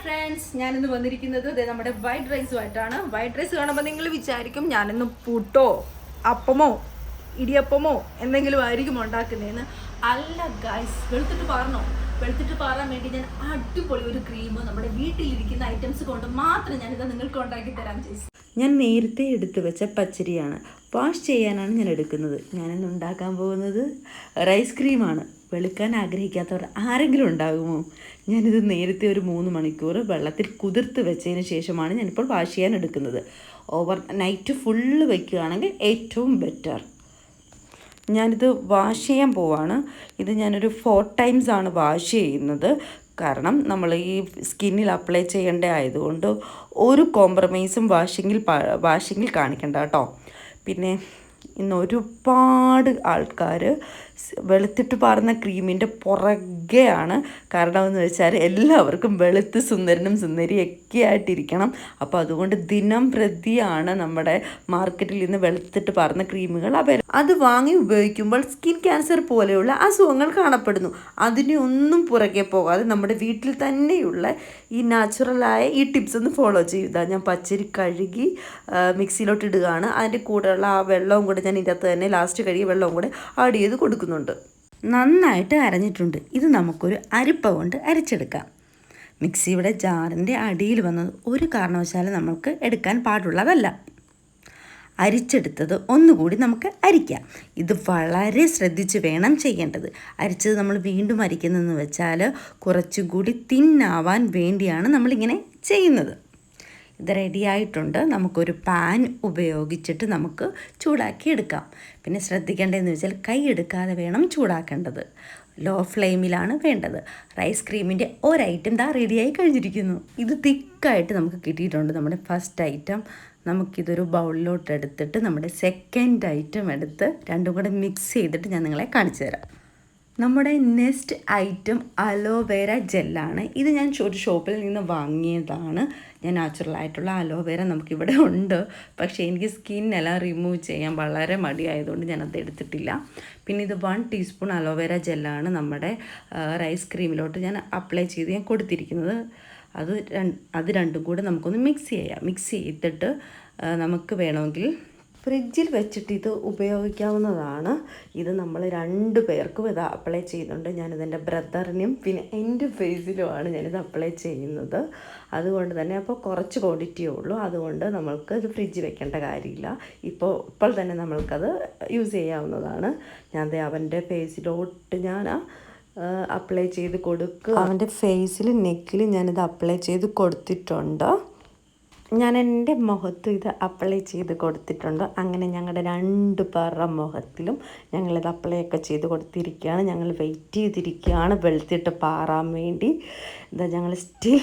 Friends ഞാനിന്ന് വന്നിരിക്കുന്നത് നമ്മുടെ വൈറ്റ് റൈസുമായിട്ടാണ് വൈറ്റ് റൈസ് കാണുമ്പോൾ നിങ്ങൾ വിചാരിക്കും ഞാനിന്ന് പുട്ടോ അപ്പമോ ഇടിയപ്പമോ എന്തെങ്കിലും ആയിരിക്കും ഉണ്ടാക്കുന്നതെന്ന് അല്ല ഗൈസ് വെളുത്തിട്ട് പാറണോ? വെളുത്തിട്ട് പാറാൻ വേണ്ടി ഞാൻ അടിപൊളി ഒരു ക്രീം നമ്മുടെ വീട്ടിലിരിക്കുന്ന ഐറ്റംസ് കൊണ്ട് മാത്രം ഞാനിത് നിങ്ങൾക്ക് ഉണ്ടാക്കി തരാൻ ചേച്ചി ഞാൻ നേരത്തെ എടുത്തു വെച്ച പച്ചരിയാണ്. വാഷ് ചെയ്യാനാണ് ഞാൻ എടുക്കുന്നത്. ഞാനിന്ന് ഉണ്ടാക്കാൻ പോകുന്നത് റൈസ് ക്രീമാണ് വെളുക്കാൻ ആഗ്രഹിക്കാത്തവർ ആരെങ്കിലും ഉണ്ടാകുമോ? ഞാനിത് നേരത്തെ ഒരു മൂന്ന് മണിക്കൂർ വെള്ളത്തിൽ കുതിർത്ത് വെച്ചതിന് ശേഷമാണ് ഞാനിപ്പോൾ വാഷ് ചെയ്യാൻ എടുക്കുന്നത്. ഓവർ നൈറ്റ് ഫുള്ള് വയ്ക്കുകയാണെങ്കിൽ ഏറ്റവും ബെറ്റർ ഞാനിത് വാഷ് ചെയ്യാൻ പോവാണ്. ഇത് ഞാനൊരു ഫോർ ടൈംസ് ആണ് വാഷ് ചെയ്യുന്നത്. കാരണം നമ്മൾ ഈ സ്കിന്നിൽ അപ്ലൈ ചെയ്യേണ്ട ആയതുകൊണ്ട് ഒരു കോംപ്രമൈസും വാഷിങ്ങിൽ വാഷിങ്ങിൽ കാണിക്കണ്ട കേട്ടോ. പിന്നെ ഇന്ന് ഒരുപാട് ആൾക്കാർ വെളുത്തിട്ട് പാറുന്ന ക്രീമിന്റെ പുറകെയാണ് കാരണം എന്ന് വെച്ചാൽ എല്ലാവർക്കും വെളുത്ത് സുന്ദരനും സുന്ദരിയൊക്കെ ആയിട്ടിരിക്കണം. അപ്പോൾ അതുകൊണ്ട് ദിനം പ്രതിയാണ് നമ്മുടെ മാർക്കറ്റിൽ നിന്ന് വെളുത്തിട്ട് പാറുന്ന ക്രീമുകൾ അവൈലബിൾ അത് വാങ്ങി ഉപയോഗിക്കുമ്പോൾ സ്കിൻ ക്യാൻസർ പോലെയുള്ള അസുഖങ്ങൾ കാണപ്പെടുന്നു. അതിനെ ഒന്നും പുറകെ പോകാതെ നമ്മുടെ വീട്ടിൽ തന്നെയുള്ള ഈ നാച്ചുറലായ ഈ ടിപ്സ് ഒന്ന് ഫോളോ ചെയ്യുക ഞാൻ പച്ചരി കഴുകി മിക്സിയിലോട്ട് ഇടുകയാണ്. അതിന്റെ കൂടെയുള്ള ആ വെള്ളവും കൂടെ ഞാൻ ഇതിനകത്ത് തന്നെ ലാസ്റ്റ് കഴുകിയ വെള്ളവും കൂടെ ആഡ് ചെയ്ത് കൊടുക്കുന്നുണ്ട്. നന്നായിട്ട് അരഞ്ഞിട്ടുണ്ട്. ഇത് നമുക്കൊരു അരിപ്പ കൊണ്ട് അരച്ചെടുക്കാം. മിക്സിയുടെ ജാറിന്റെ അടിയിൽ വന്നത് ഒരു കാരണവശാലും നമുക്ക് എടുക്കാൻ പാടുള്ളതല്ല. അരിച്ചെടുത്തത് ഒന്നുകൂടി നമുക്ക് അരിക്കാം. ഇത് വളരെ ശ്രദ്ധിച്ച് വേണം ചെയ്യേണ്ടത്. അരിച്ചത് നമ്മൾ വീണ്ടും അരിക്കുന്നതെന്ന് വെച്ചാൽ കുറച്ചുകൂടി തിന്നാവാൻ വേണ്ടിയാണ് നമ്മളിങ്ങനെ ചെയ്യുന്നത്. ഇത് റെഡി ആയിട്ടുണ്ട്. നമുക്കൊരു പാൻ ഉപയോഗിച്ചിട്ട് നമുക്ക് ചൂടാക്കി എടുക്കാം. പിന്നെ ശ്രദ്ധിക്കേണ്ടതെന്ന് വെച്ചാൽ കൈ എടുക്കാതെ വേണം ചൂടാക്കേണ്ടത്. ലോ ഫ്ലെയിമിലാണ് വേണ്ടത്. റൈസ് ക്രീമിന്റെ ഒരൈറ്റം ദാ റെഡിയായി കഴിഞ്ഞിരിക്കുന്നു. ഇത് തിക്കായിട്ട് നമുക്ക് കിട്ടിയിട്ടുണ്ട്. നമ്മുടെ ഫസ്റ്റ് ഐറ്റം നമുക്കിതൊരു ബൗളിലോട്ട് എടുത്തിട്ട് നമ്മുടെ സെക്കൻഡ് ഐറ്റം എടുത്ത് രണ്ടും കൂടെ മിക്സ് ചെയ്തിട്ട് ഞാൻ നിങ്ങളെ കാണിച്ചു തരാം നമ്മുടെ നെക്സ്റ്റ് ഐറ്റം അലോവേര ജെല്ലാണ്. ഇത് ഞാൻ ഒരു ഷോപ്പിൽ നിന്ന് വാങ്ങിയതാണ്. ഞാൻ നാച്ചുറൽ ആയിട്ടുള്ള അലോവേര നമുക്കിവിടെ ഉണ്ട്. പക്ഷേ എനിക്ക് സ്കിന്നെല്ലാം റിമൂവ് ചെയ്യാൻ വളരെ മടിയായതുകൊണ്ട് ഞാനത് എടുത്തിട്ടില്ല. പിന്നെ ഇത് വൺ ടീസ്പൂൺ അലോവേര ജെല്ലാണ് നമ്മുടെ റൈസ് ക്രീമിലോട്ട് ഞാൻ അപ്ലൈ ചെയ്ത് ഞാൻ കൊടുത്തിരിക്കുന്നത്. അത് അത് രണ്ടും കൂടെ നമുക്കൊന്ന് മിക്സ് ചെയ്യാം. മിക്സ് ചെയ്തിട്ട് നമുക്ക് വേണമെങ്കിൽ ഫ്രിഡ്ജിൽ വെച്ചിട്ട് ഇത് ഉപയോഗിക്കാവുന്നതാണ്. ഇത് നമ്മൾ രണ്ട് പേർക്കും ഇത് അപ്ലൈ ചെയ്യുന്നുണ്ട്. ഞാനിത് എന്റെ ബ്രദറിനും പിന്നെ എന്റെ ഫേസിലുമാണ് ഞാനിത് അപ്ലൈ ചെയ്യുന്നത്. അതുകൊണ്ട് തന്നെ അപ്പോൾ കുറച്ച് ക്വാണ്ടിറ്റിയേ ഉള്ളൂ. അതുകൊണ്ട് നമ്മൾക്ക് ഇത് ഫ്രിഡ്ജ് വെക്കേണ്ട കാര്യമില്ല. ഇപ്പോൾ ഇപ്പോൾ തന്നെ നമ്മൾക്കത് യൂസ് ചെയ്യാവുന്നതാണ്. ഞാൻ ദേ അവന്റെ ഫേസിലോട്ട് ഞാൻ അപ്ലൈ ചെയ്ത് കൊടുക്കുക. അവന്റെ ഫേസിൽ നെക്കിൽ ഞാനിത് അപ്ലൈ ചെയ്ത് കൊടുത്തിട്ടുണ്ട്. ഞാൻ എന്റെ മുഖത്ത് ഇത് അപ്ലൈ ചെയ്ത് കൊടുത്തിട്ടുണ്ട്. അങ്ങനെ ഞങ്ങളുടെ രണ്ട് പേരുടെ മുഖത്തിലും ഞങ്ങളിത് അപ്ലൈ ഒക്കെ ചെയ്ത് കൊടുത്തിരിക്കുകയാണ് ഞങ്ങൾ വെയിറ്റ് ചെയ്തിരിക്കുകയാണ് വെളുത്തിട്ട് പാറാൻ വേണ്ടി. ഇതാ ഞങ്ങൾ സ്റ്റിൽ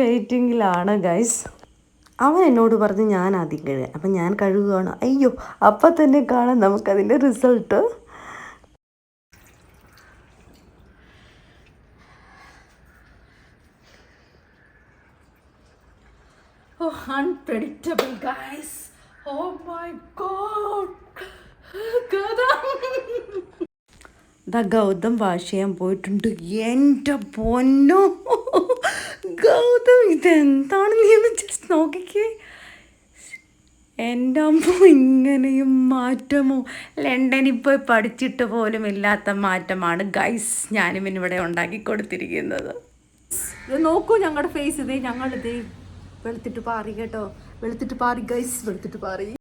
വെയിറ്റിങ്ങിലാണ് ഗൈസ് അവൻ എന്നോട് പറഞ്ഞ് ഞാൻ ആദ്യം കഴുകാൻ അപ്പം ഞാൻ കഴുകുകയാണ് അയ്യോ അപ്പം തന്നെ കാണാം നമുക്കതിന്റെ result Oh, unpredictable, guys. Oh my god. Gautam. ദാ ഗൗതം വാഷ് പോയിട്ടുണ്ട് എന്റെ പൊന്നോ ഗൗതം ഇതെന്താണ് നീ ഒന്ന് ജസ്റ്റ് നോക്കിക്കേ എന്റെ അമ്മ ഇങ്ങനെയും മാറ്റമോ ലണ്ടനിൽ പോയി പഠിച്ചിട്ട് പോലും ഇല്ലാത്ത മാറ്റമാണ് ഗൈസ് ഞാനും ഇവിടെ ഉണ്ടാക്കി കൊടുത്തിരിക്കുന്നത് നോക്കൂ ഞങ്ങളുടെ ഫേസ് ഇതേ ഞങ്ങളിതേ വെളുത്തിട്ട് പാറി കേട്ടോ. വെളുത്തിട്ട് പാറി ഗൈസ് വെളുത്തിട്ട് പാറി.